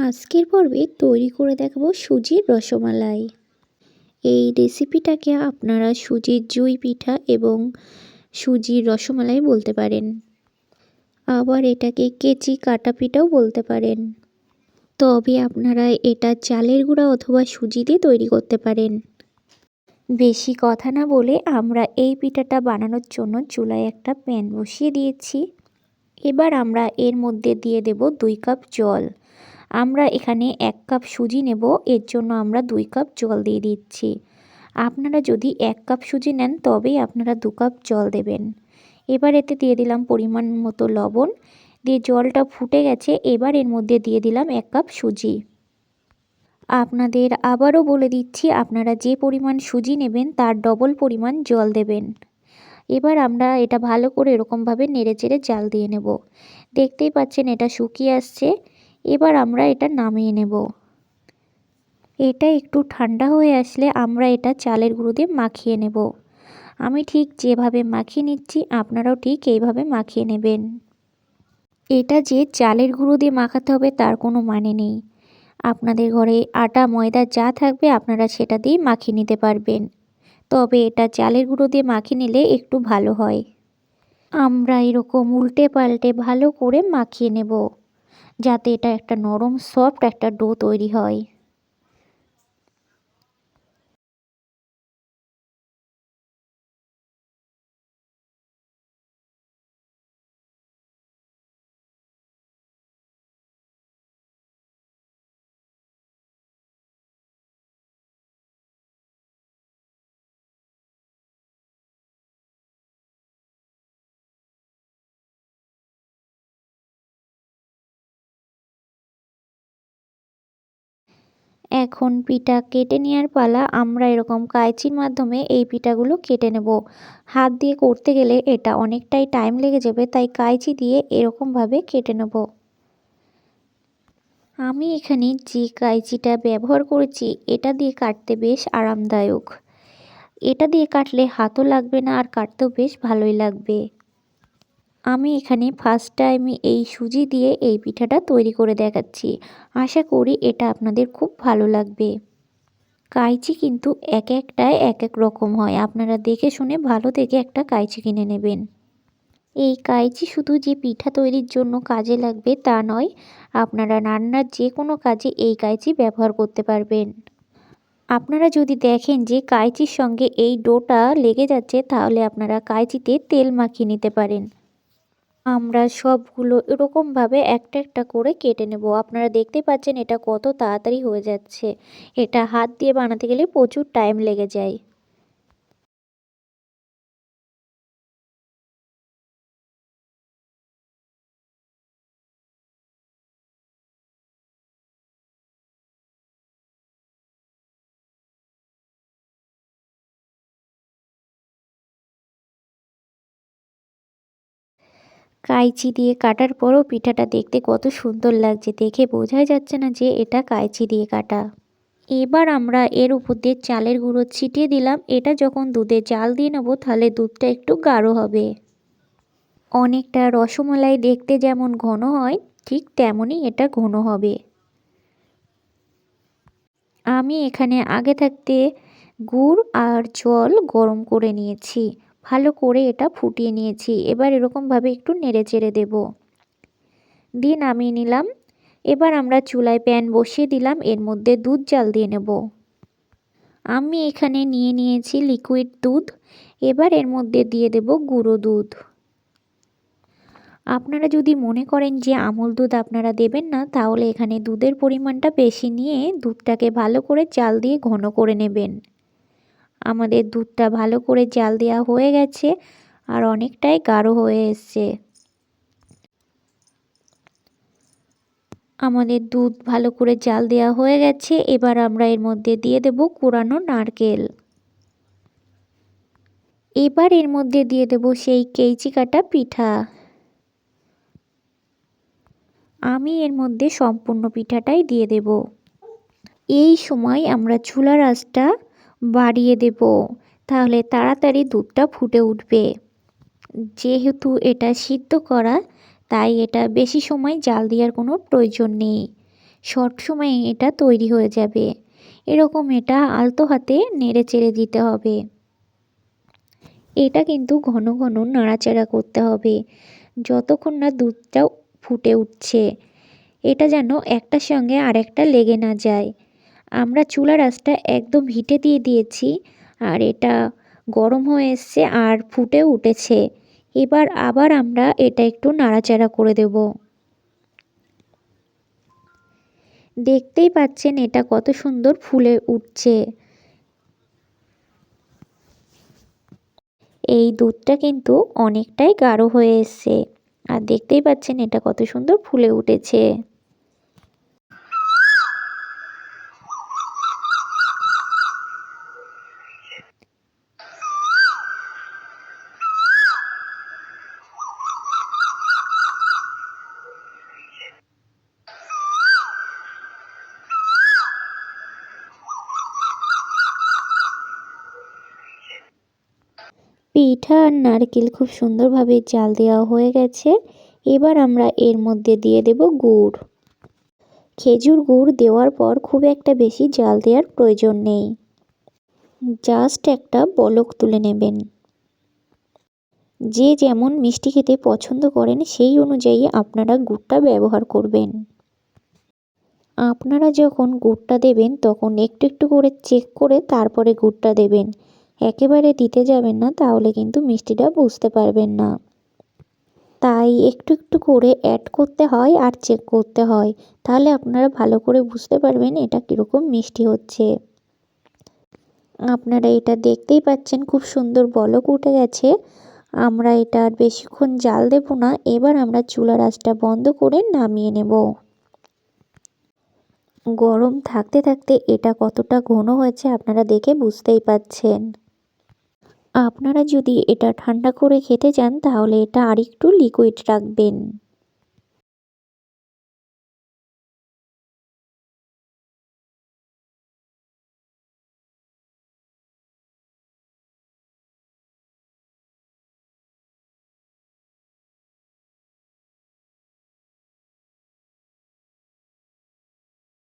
আজকের পর্বে তৈরি করে দেখাবো সুজির রসমালাই। এই রেসিপিটাকে আপনারা সুজির জুই পিঠা এবং সুজির রসমালাই বলতে পারেন। আবার এটাকে কেচি কাটা পিঠাও বলতে পারেন। তবে আপনারা এটা চালের গুঁড়া অথবা সুজি দিয়ে তৈরি করতে পারেন। বেশি কথা না বলে আমরা এই পিঠাটা বানানোর জন্য চুলায় একটা প্যান বসিয়ে দিয়েছি। এবার আমরা এর মধ্যে দিয়ে দেব দুই কাপ জল। আমরা এখানে এক কাপ সুজি নেব, এর জন্য আমরা দুই কাপ জল দিয়ে দিচ্ছি। আপনারা যদি এক কাপ সুজি নেন, তবেই আপনারা দু কাপ জল দেবেন। এবার এতে দিয়ে দিলাম পরিমাণ মতো লবণ। দিয়ে জলটা ফুটে গেছে, এবার এর মধ্যে দিয়ে দিলাম এক কাপ সুজি। আপনাদের আবারও বলে দিচ্ছি, আপনারা যে পরিমাণ সুজি নেবেন, তার ডবল পরিমাণ জল দেবেন। এবার আমরা এটা ভালো করে এরকমভাবে নেড়ে চেড়ে জাল দিয়ে নেব। দেখতেই পাচ্ছেন, এটা শুকিয়ে আসছে। এবার আমরা এটা নামিয়ে নেব। এটা একটু ঠান্ডা হয়ে আসলে আমরা এটা চালের গুঁড়ো দিয়ে মাখিয়ে নেব। আমি ঠিক যেভাবে মাখিয়ে নিচ্ছি, আপনারাও ঠিক এইভাবে মাখিয়ে নেবেন। এটা যে চালের গুঁড়ো দিয়ে মাখাতে হবে তার কোনো মানে নেই। আপনাদের ঘরে আটা, ময়দা যা থাকবে আপনারা সেটা দিয়ে মাখিয়ে নিতে পারবেন। তবে এটা চালের গুঁড়ো দিয়ে মাখিয়ে নিলে একটু ভালো হয়। আমরা এরকম উল্টে পাল্টে ভালো করে মাখিয়ে নেব। যাতে এটা একটা নরম সফট একটা ডো তৈরি হয়। এখন পিঠা কেটে নেওয়ার পালা আমরা এরকম কায়চির মাধ্যমে এই পিঠাগুলো কেটে নেব। হাত দিয়ে করতে গেলে এটা অনেকটাই টাইম লেগে যাবে, তাই কায়চি দিয়ে এরকমভাবে কেটে নেব। আমি এখানে যে কাইচিটা ব্যবহার করেছি, এটা দিয়ে কাটতে বেশ আরামদায়ক। এটা দিয়ে কাটলে হাতও লাগবে না আর কাটতেও বেশ ভালোই লাগবে। আমি এখানে ফার্স্ট টাইম এই সুজি দিয়ে এই পিঠাটা তৈরি করে দেখাচ্ছি। আশা করি এটা আপনাদের খুব ভালো লাগবে। কাইচি কিন্তু এক একটায় এক এক রকম হয়। আপনারা দেখে শুনে ভালো থেকে একটা কাইচি কিনে নেবেন। এই কাইচি শুধু যে পিঠা তৈরির জন্য কাজে লাগবে তা নয়, আপনারা রান্নার যে কোনো কাজে এই কাইচি ব্যবহার করতে পারবেন। আপনারা যদি দেখেন যে কাইচির সঙ্গে এই ডোটা লেগে যাচ্ছে, তাহলে আপনারা কাইচিতে তেল মাখিয়ে নিতে পারেন। আমরা সবগুলো এরকমভাবে একটা একটা করে কেটে নেব। আপনারা দেখতে পাচ্ছেন এটা কত তাড়াতাড়ি হয়ে যাচ্ছে। এটা হাত দিয়ে বানাতে গেলে প্রচুর টাইম লেগে যায়। কাইচি দিয়ে কাটার পরও পিঠাটা দেখতে কত সুন্দর লাগছে। দেখে বোঝাই যাচ্ছে না যে এটা কাইচি দিয়ে কাটা। এবার আমরা এর উপর দিয়ে চালের গুঁড়ো ছিটিয়ে দিলাম। এটা যখন দুধে জাল দিয়ে নেব, তাহলে দুধটা একটু গাঢ় হবে। অনেকটা রসমালাই দেখতে যেমন ঘন হয়, ঠিক তেমনই এটা ঘন হবে। আমি এখানে আগে থাকতে গুড় আর জল গরম করে নিয়েছি। ভালো করে এটা ফুটিয়ে নিয়েছি। এবার এরকমভাবে একটু নেড়ে চেড়ে দেব। দিয়ে নামিয়ে নিলাম। এবার আমরা চুলায় প্যান বসিয়ে দিলাম। এর মধ্যে দুধ জাল দিয়ে নেব। আমি এখানে নিয়ে নিয়েছি লিকুইড দুধ। এবার এর মধ্যে দিয়ে দেব গুঁড়ো দুধ। আপনারা যদি মনে করেন যে আমল দুধ আপনারা দেবেন না, তাহলে এখানে দুধের পরিমাণটা বেশি নিয়ে দুধটাকে ভালো করে চাল দিয়ে ঘন করে নেবেন। আমাদের দুধটা ভালো করে জাল দেওয়া হয়ে গেছে আর অনেকটাই গাঢ় হয়ে এসছে। আমাদের দুধ ভালো করে জাল দেওয়া হয়ে গেছে, এবার আমরা এর মধ্যে দিয়ে দেব কুড়ানো নারকেল। এবার এর মধ্যে দিয়ে দেব সেই কেইচি কাটা পিঠা। আমি এর মধ্যে সম্পূর্ণ পিঠাটাই দিয়ে দেব। এই সময় আমরা চুলার আঁচটা বাড়িয়ে দেব। তাহলে তাড়াতাড়ি দুধটা ফুটে উঠবে। যেহেতু এটা সিদ্ধ করা, তাই এটা বেশি সময় জাল দেওয়ার কোনো প্রয়োজন নেই। শর্ট সময়ে এটা তৈরি হয়ে যাবে। এরকম এটা আলতো হাতে নেড়ে চেড়ে দিতে হবে। এটা কিন্তু ঘন ঘন নাড়াচাড়া করতে হবে। যতক্ষণ না দুধটা ফুটে উঠছে, এটা যেন একটার সঙ্গে আরেকটা লেগে না যায়। আমরা চুলার আঁচটা একদম হিটে দিয়ে দিয়েছি, আর এটা গরম হয়ে এসছে আর ফুটে উঠেছে। এবার আবার আমরা এটা একটু নাড়াচাড়া করে দেব। দেখতেই পাচ্ছেন এটা কত সুন্দর ফুলে উঠছে। এই দুধটা কিন্তু অনেকটাই গাঢ় হয়ে এসছে, আর দেখতেই পাচ্ছেন এটা কত সুন্দর ফুলে উঠেছে। পিঠা আর নারকেল খুব সুন্দরভাবে জাল দেওয়া হয়ে গেছে। এবার আমরা এর মধ্যে দিয়ে দেব গুড়। খেজুর গুড় দেওয়ার পর খুব একটা বেশি জাল দেওয়ার প্রয়োজন নেই। জাস্ট একটা বলক তুলে নেবেন। যে যেমন মিষ্টি খেতে পছন্দ করেন, সেই অনুযায়ী আপনারা গুড়টা ব্যবহার করবেন। আপনারা যখন গুড়টা দেবেন, তখন একটু একটু করে চেক করে তারপরে গুড়টা দেবেন। একেবারে দিতে যাবেন না, তাহলে কিন্তু মিষ্টিটা বুঝতে পারবেন না। তাই একটু একটু করে অ্যাড করতে হয় আর চেক করতে হয়। তাহলে আপনারা ভালো করে বুঝতে পারবেন এটা কীরকম মিষ্টি হচ্ছে। আপনারা এটা দেখতেই পাচ্ছেন খুব সুন্দর বলক উঠে গেছে। আমরা এটা আর বেশিক্ষণ জাল দেব না, এবার আমরা চুলার আঁচটা বন্ধ করে নামিয়ে নেব। গরম থাকতে থাকতে এটা কতটা ঘন হয়েছে আপনারা দেখে বুঝতেই পাচ্ছেন। আপনারা যদি এটা ঠান্ডা করে খেতে চান তাহলে এটা আরেকটু লিকুইড রাখবেন।